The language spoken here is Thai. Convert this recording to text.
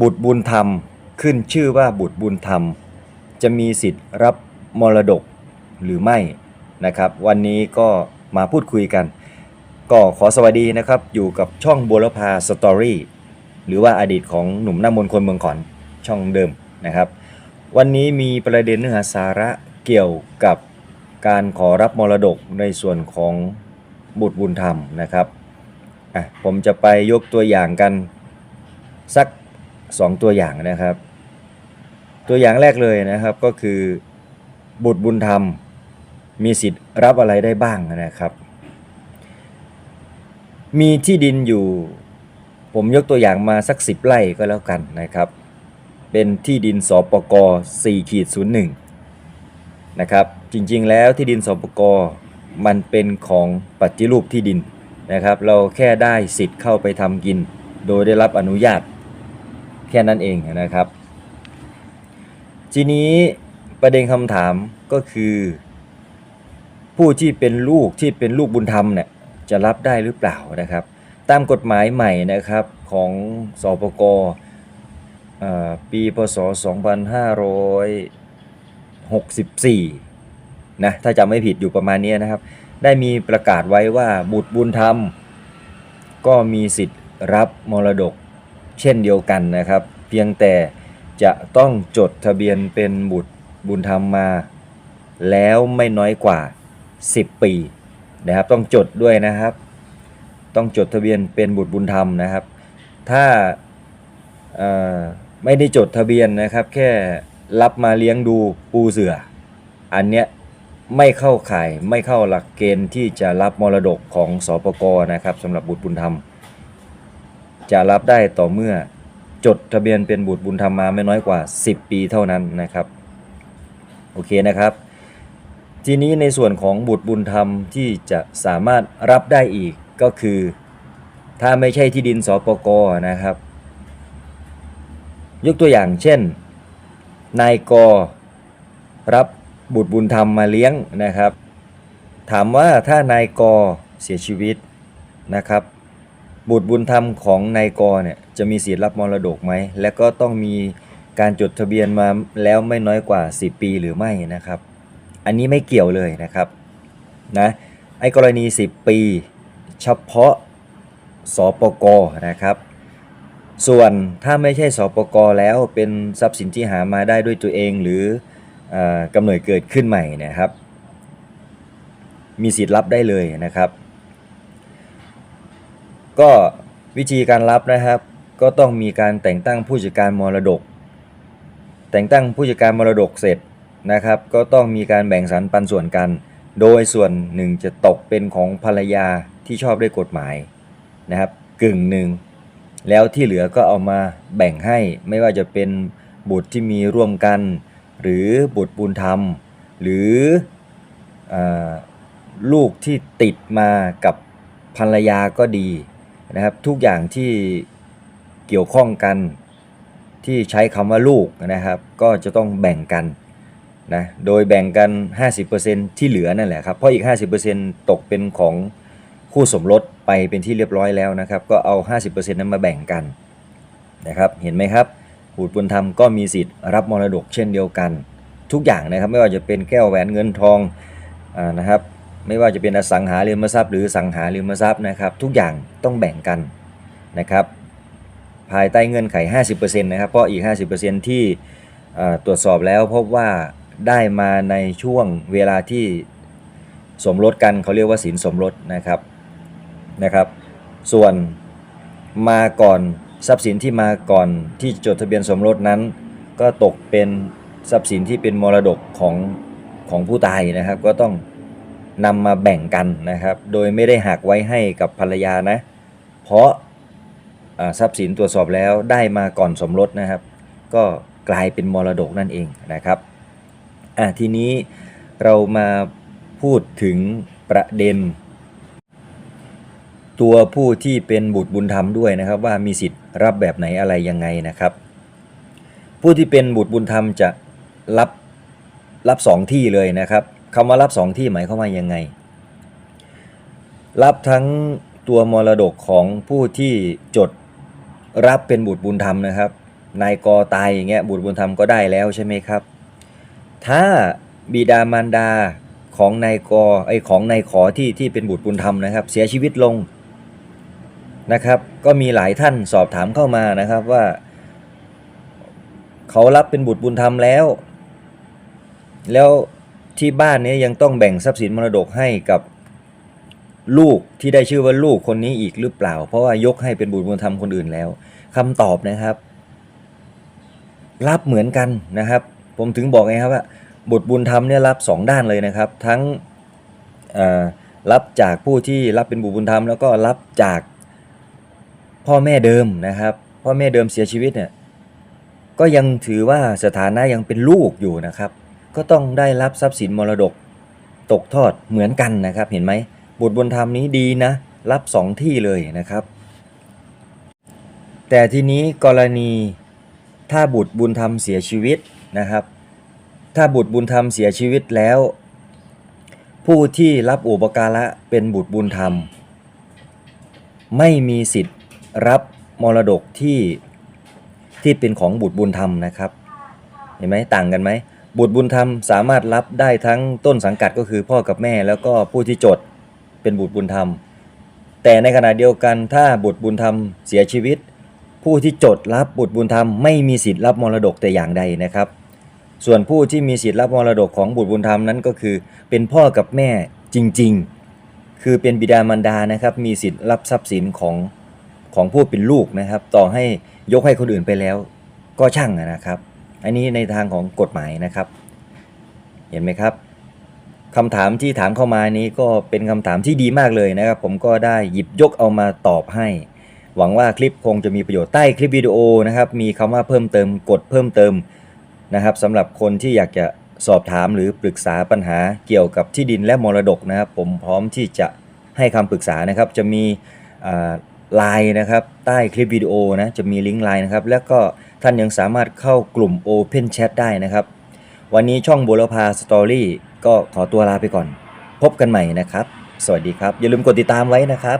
บุตรบุญธรรมขึ้นชื่อว่าบุตรบุญธรรม จะมีสิทธิ์รับมรดกหรือไม่นะครับ วันนี้ก็มาพูดคุยกัน ก็ขอสวัสดีนะครับ อยู่กับช่องบัวลพาสตอรี่หรือว่าอดีตของหนุ่มหน้ามนคนเมืองขอนช่องเดิมนะครับ วันนี้มีประเด็นเนื้อหาสาระเกี่ยวกับการขอรับมรดกในส่วนของบุตรบุญธรรมนะครับอะผมจะไปยกตัวอย่างกันสัก 2 ตัวอย่างนะครับ ตัวอย่างแรกเลยนะครับก็คือ บุตรบุญธรรม มีสิทธิ์รับอะไรได้บ้างนะครับ มีที่ดินอยู่ ผมยกตัวอย่างมาสัก 10 ไร่ก็แล้วกันนะครับ เป็นที่ดินสปก4ขีด01นะครับ จริงๆแล้วที่ดินสปกมันเป็นของปฏิรูปที่ดินนะครับ เราแค่ได้สิทธิ์เข้าไปทำกิน โดยได้รับอนุญาต แค่นั้นเองนะครับ ทีนี้ประเด็นคำถามก็คือ ผู้ที่เป็นลูกที่เป็นลูกบุญธรรมเนี่ยจะรับได้หรือเปล่านะครับ ตามกฎหมายใหม่นะครับของสปกเอ่อปีพศ 2564 นะถ้าจำไม่ผิดอยู่ประมาณนี้นะครับ ได้มีประกาศไว้ว่าบุตรบุญธรรม ก็มีสิทธิ์รับมรดก เช่นเดียวกันนะครับ เพียงแต่จะต้องจดทะเบียนเป็นบุตรบุญธรรมมา แล้วไม่น้อยกว่า 10 ปีนะครับ ต้องจดด้วยนะครับ ต้องจดทะเบียนเป็นบุตรบุญธรรมนะครับ ถ้าไม่ได้จดทะเบียนนะครับ แค่รับมาเลี้ยงดูปูเสือ อันเนี้ยไม่เข้าข่ายไม่เข้าหลักเกณฑ์ที่จะรับมรดกของสปกนะครับสำหรับบุตรบุญธรรม จะรับได้ต่อเมื่อจดทะเบียนเป็นบุตรบุญธรรมมาไม่น้อยกว่า 10 ปีเท่านั้นนะครับ โอเคนะครับ ทีนี้ในส่วนของบุตรบุญธรรมที่จะสามารถรับได้อีกก็คือ ถ้าไม่ใช่ที่ดินสปกนะครับ ยกตัวอย่างเช่น นายกรับบุตรบุญธรรมมาเลี้ยงนะครับ ถามว่าถ้านายกเสียชีวิตนะครับ บุตรบุญธรรมของนายกเนี่ยจะมีสิทธิ์รับมรดกไหม และก็ต้องมีการจดทะเบียนมาแล้วไม่น้อยกว่า 10 ปีหรือไม่นะครับ อันนี้ไม่เกี่ยวเลยนะครับนะไอ้กรณี 10 ปี เฉพาะสปกนะครับ ส่วนถ้าไม่ใช่สปกแล้วเป็นทรัพย์สินที่หามาได้ด้วยตัวเองหรืออกำเนิดเกิดขึ้นใหม่นะครับ มีสิทธิ์รับได้เลยนะครับ ก็วิธีการรับนะครับ ก็ต้องมีการแต่งตั้งผู้จัดการมรดก แต่งตั้งผู้จัดการมรดกเสร็จนะครับ ก็ต้องมีการแบ่งสรรปันส่วนกัน โดยส่วนหนึ่งจะตกเป็นของภรรยาที่ชอบด้วยกฎหมายนะครับกึ่งหนึ่งแล้วที่เหลือก็เอามาแบ่งให้ไม่ว่าจะเป็นบุตรที่มีร่วมกัน หรือบุตรบุญธรรม หรืออลูกที่ติดมากับภรรยาก็ดี นะครับทุกอย่างที่เกี่ยวข้องกันที่ใช้คำว่าลูกนะครับ ก็จะต้องแบ่งกันนะโดยแบ่งกัน 50%ที่เหลือนั่นแหละครับเพราะอีก 50%ตกเป็นของคู่สมรสไปเป็นที่เรียบร้อยแล้วนะครับ ก็เอา 50%นั้นมาแบ่งกันนะครับเห็นไหมครับบุตรบุญธรรมก็มีสิทธิ์รับมรดกเช่นเดียวกัน ทุกอย่างนะครับไม่ว่าจะเป็นแก้วแหวนเงินทองอนะครับ ไม่ว่าจะเป็นอสังหาริมทรัพย์หรือสังหาริมทรัพย์นะครับ ทุกอย่างต้องแบ่งกันนะครับ ภายใต้เงื่อนไข 50%นะครับเพราะอีก 50%ที่อ่าตรวจสอบแล้วพบว่าได้มาในช่วงเวลาที่สมรสกันเขาเรียกว่าสินสมรสนะครับนะครับ ส่วนมาก่อนทรัพย์สินที่มาก่อนที่จดทะเบียนสมรสนั้น ก็ตกเป็นทรัพย์สินที่เป็นมรดกของของผู้ตายนะครับ ก็ต้อง นำมาแบ่งกันนะครับ โดยไม่ได้หักไว้ให้กับภรรยานะ เพราะทรัพย์สินตรวจสอบแล้วได้มาก่อนสมรสนะครับ ก็กลายเป็นมรดกนั่นเองนะครับอะทีนี้เรามาพูดถึงประเด็น ตัวผู้ที่เป็นบุตรบุญธรรมด้วยนะครับ ว่ามีสิทธิ์รับแบบไหนอะไรยังไงนะครับ ผู้ที่เป็นบุตรบุญธรรมจะรับรับสองที่เลยนะครับ คำว่ารับสองที่หมายความว่ายังไง รับทั้งตัวมรดกของผู้ที่จดรับเป็นบุตรบุญธรรมนะครับ นายกอตายอย่างเงี้ยบุตรบุญธรรมก็ได้แล้วใช่ไหมครับ ถ้าบิดามารดาของนายกอไอของนายขอที่ที่เป็นบุตรบุญธรรมนะครับ เสียชีวิตลงนะครับ ก็มีหลายท่านสอบถามเข้ามานะครับว่า เขารับเป็นบุตรบุญธรรมแล้ว แล้ว ที่บ้านนี้ยังต้องแบ่งทรัพย์สินมรดกให้กับลูกที่ได้ชื่อว่าลูกคนนี้อีกหรือเปล่า เพราะว่ายกให้เป็นบุตรบุญธรรมคนอื่นแล้วคำตอบนะครับ รับเหมือนกันนะครับ ผมถึงบอกไงครับว่าบุตรบุญธรรมเนี่ยรับสองด้านเลยนะครับ ทั้งรับจากผู้ที่รับเป็นบุตรบุญธรรม แล้วก็รับจากพ่อแม่เดิมนะครับ พ่อแม่เดิมเสียชีวิตเนี่ยก็ยังถือว่าสถานะยังเป็นลูกอยู่นะครับ ก็ต้องได้รับทรัพย์สินมรดกตกทอดเหมือนกันนะครับ เห็นไหมบุตรบุญธรรมนี้ดีนะ รับสองที่เลยนะครับ แต่ทีนี้กรณีถ้าบุตรบุญธรรมเสียชีวิตนะครับ ถ้าบุตรบุญธรรมเสียชีวิตแล้ว ผู้ที่รับอุปการะเป็นบุตรบุญธรรม ไม่มีสิทธิ์รับมรดกที่ที่เป็นของบุตรบุญธรรมนะครับ เห็นไหมต่างกันไหม บุตรบุญธรรมสามารถรับได้ทั้งต้นสังกัดก็คือพ่อกับแม่แล้วก็ผู้ที่จดเป็นบุตรบุญธรรม แต่ในขณะเดียวกันถ้าบุตรบุญธรรมเสียชีวิต ผู้ที่จดรับบุตรบุญธรรมไม่มีสิทธิ์รับมรดกแต่อย่างใดนะครับ ส่วนผู้ที่มีสิทธิ์รับมรดกของบุตรบุญธรรมนั้นก็คือ เป็นพ่อกับแม่จริง ๆ คือเป็นบิดามารดานะครับมีสิทธิ์รับทรัพย์สินของของผู้เป็นลูกนะครับ ต่อให้ยกให้คนอื่นไปแล้ว ก็ช่างนะครับ อันนี้ในทางของกฎหมายนะครับ เห็นไหมครับคำถามที่ถามเข้ามานี้ก็เป็นคำถามที่ดีมากเลยนะครับ ผมก็ได้หยิบยกเอามาตอบให้ หวังว่าคลิปคงจะมีประโยชน์ใต้คลิปวิดีโอนะครับ มีคำว่าเพิ่มเติมกดเพิ่มเติมนะครับสำหรับคนที่อยากจะสอบถามหรือปรึกษาปัญหาเกี่ยวกับที่ดินและมรดกนะครับ ผมพร้อมที่จะให้คำปรึกษานะครับ จะมี ไลน์นะครับใต้คลิปวิดีโอนะจะมีลิงก์ไลน์นะครับแล้วก็ท่านยังสามารถเข้ากลุ่ม Open Chat ได้นะครับ วันนี้ช่องบุรพาสตอรี่ก็ขอตัวลาไปก่อน พบกันใหม่นะครับ สวัสดีครับ อย่าลืมกดติดตามไว้นะครับ